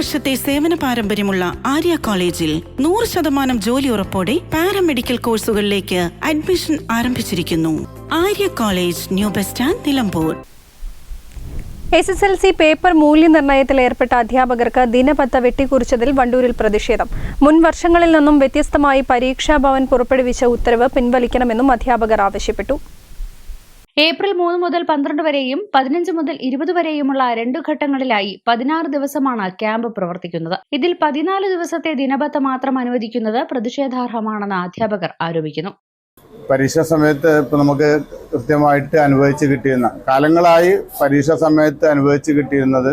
വർഷത്തെ സേവന പാരമ്പര്യമുള്ള ആര്യ കോളേജിൽ നൂറ് ശതമാനം ജോലി ഉറപ്പോടെ പാരാമെഡിക്കൽ കോഴ്സുകളിലേക്ക് അഡ്മിഷൻ ആരംഭിച്ചിരിക്കുന്നു. Arya college new bus stand Nilambur. S S L C paper മൂല്യനിർണയത്തിൽ ഏർപ്പെട്ട അധ്യാപകർക്ക് ദിനപത്ത വെട്ടിക്കുറിച്ചതിൽ വണ്ടൂരിൽ പ്രതിഷേധം. മുൻ വർഷങ്ങളിൽ നിന്നും വ്യത്യസ്തമായി പരീക്ഷാ ഭവൻ പുറപ്പെടുവിച്ച ഉത്തരവ് പിൻവലിക്കണമെന്നും അധ്യാപകർ ആവശ്യപ്പെട്ടു. ഏപ്രിൽ മൂന്ന് മുതൽ പന്ത്രണ്ട് വരെയും പതിനഞ്ച് മുതൽ ഇരുപത് വരെയുമുള്ള രണ്ടു ഘട്ടങ്ങളിലായി പതിനാറ് ദിവസമാണ് ക്യാമ്പ് പ്രവർത്തിക്കുന്നത്. ഇതിൽ പതിനാല് ദിവസത്തെ ദിനബത്ത മാത്രം അനുവദിക്കുന്നത് പ്രതിഷേധാർഹമാണെന്ന് അധ്യാപകർ ആരോപിക്കുന്നു. പരീക്ഷാ സമയത്ത് ഇപ്പൊ നമുക്ക് കൃത്യമായിട്ട് അനുഭവിച്ച് കിട്ടിയിരുന്ന കാലങ്ങളായി പരീക്ഷാ സമയത്ത് അനുഭവിച്ച് കിട്ടിയിരുന്നത്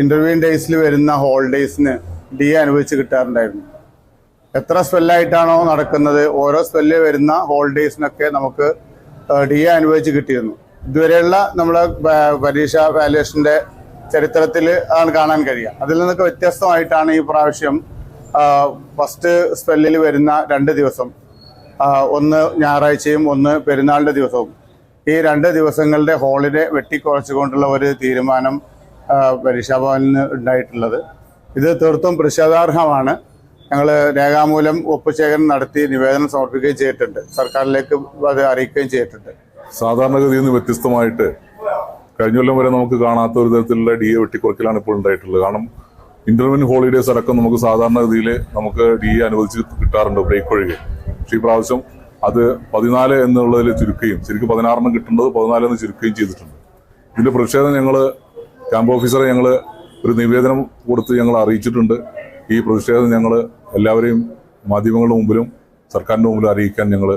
ഇന്റർവ്യൂ ഡേയ്സിൽ വരുന്ന ഹോളിഡേയ്സിന് ഡി അനുഭവിച്ച് കിട്ടാറുണ്ടായിരുന്നു. എത്ര സ്പെല്ലായിട്ടാണോ നടക്കുന്നത് ഓരോ സ്പെല്ല് വരുന്ന ഹോളിഡേയ്സിനൊക്കെ നമുക്ക് ഡി എ അനുഭവിച്ച് കിട്ടിയിരുന്നു. ഇതുവരെയുള്ള നമ്മുടെ പരീക്ഷ വാല്യുവേഷന്റെ ചരിത്രത്തിൽ ആണ് കാണാൻ കഴിയുക. അതിൽ നിന്നൊക്കെ വ്യത്യസ്തമായിട്ടാണ് ഈ പ്രാവശ്യം ഫസ്റ്റ് സ്പെല്ലിൽ വരുന്ന രണ്ട് ദിവസം. ഒന്ന് ഞായറാഴ്ചയും ഒന്ന് പെരുന്നാളിന്റെ ദിവസവും. ഈ രണ്ട് ദിവസങ്ങളുടെ ഹോളിനെ വെട്ടിക്കുറച്ചുകൊണ്ടുള്ള ഒരു തീരുമാനം പരീക്ഷാഭവനിൽ ഉണ്ടായിട്ടുള്ളത്. ഇത് തീർത്തും പ്രതിഷേധാർഹമാണ് ഞങ്ങൾ രേഖാമൂലം ഒപ്പുശേഖരണം നടത്തി നിവേദനം സമർപ്പിക്കുകയും ചെയ്തിട്ടുണ്ട്. സർക്കാരിലേക്ക് അത് അറിയിക്കുകയും ചെയ്തിട്ടുണ്ട്. സാധാരണഗതിയിൽ നിന്ന് വ്യത്യസ്തമായിട്ട് കഴിഞ്ഞ കൊല്ലം വരെ നമുക്ക് കാണാത്ത ഒരു തരത്തിലുള്ള ഡി എ വെട്ടിക്കുറക്കലാണ് ഇപ്പോൾ ഉണ്ടായിട്ടുള്ളത്. കാരണം ഇന്റർവെൻ ഹോളിഡേസ് അടക്കം നമുക്ക് സാധാരണഗതിയിൽ നമുക്ക് ഡി എ അനുവദിച്ച് കിട്ടാറുണ്ട് ബ്രേക്ക് ഒഴികെ. പക്ഷേ ഈ പ്രാവശ്യം അത് പതിനാല് എന്നുള്ളതിൽ ചുരുക്കുകയും ശരിക്കും പതിനാറെണ്ണം കിട്ടേണ്ടത് പതിനാല് എന്ന് ചുരുക്കുകയും ചെയ്തിട്ടുണ്ട്. ഇതിന്റെ പ്രതിഷേധം ഞങ്ങൾ ക്യാമ്പ് ഓഫീസറെ ഞങ്ങൾ ഒരു നിവേദനം കൊടുത്ത് ഞങ്ങൾ അറിയിച്ചിട്ടുണ്ട്. ഈ പ്രതിഷേധം ഞങ്ങൾ എല്ലാവരെയും മാധ്യമങ്ങളുടെ മുമ്പിലും സർക്കാരിന്റെ മുമ്പിലും അറിയിക്കാൻ ഞങ്ങൾ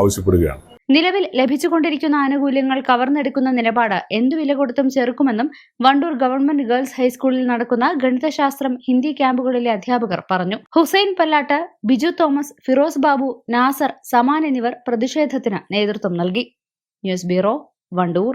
ആവശ്യപ്പെടുകയാണ്. നിലവിൽ ലഭിച്ചുകൊണ്ടിരിക്കുന്ന ആനുകൂല്യങ്ങൾ കവർന്നെടുക്കുന്ന നിലപാട് എന്തു വില കൊടുത്തും ചെറുക്കുമെന്നും വണ്ടൂർ ഗവൺമെന്റ് ഗേൾസ് ഹൈസ്കൂളിൽ നടക്കുന്ന ഗണിതശാസ്ത്രം ഹിന്ദി ക്യാമ്പുകളിലെ അധ്യാപകർ പറഞ്ഞു. ഹുസൈൻ പല്ലാട്ട് ബിജു തോമസ് ഫിറോസ് ബാബു നാസർ സമാൻ എന്നിവർ പ്രതിഷേധത്തിന് നേതൃത്വം നൽകി. News bureau Wandoor.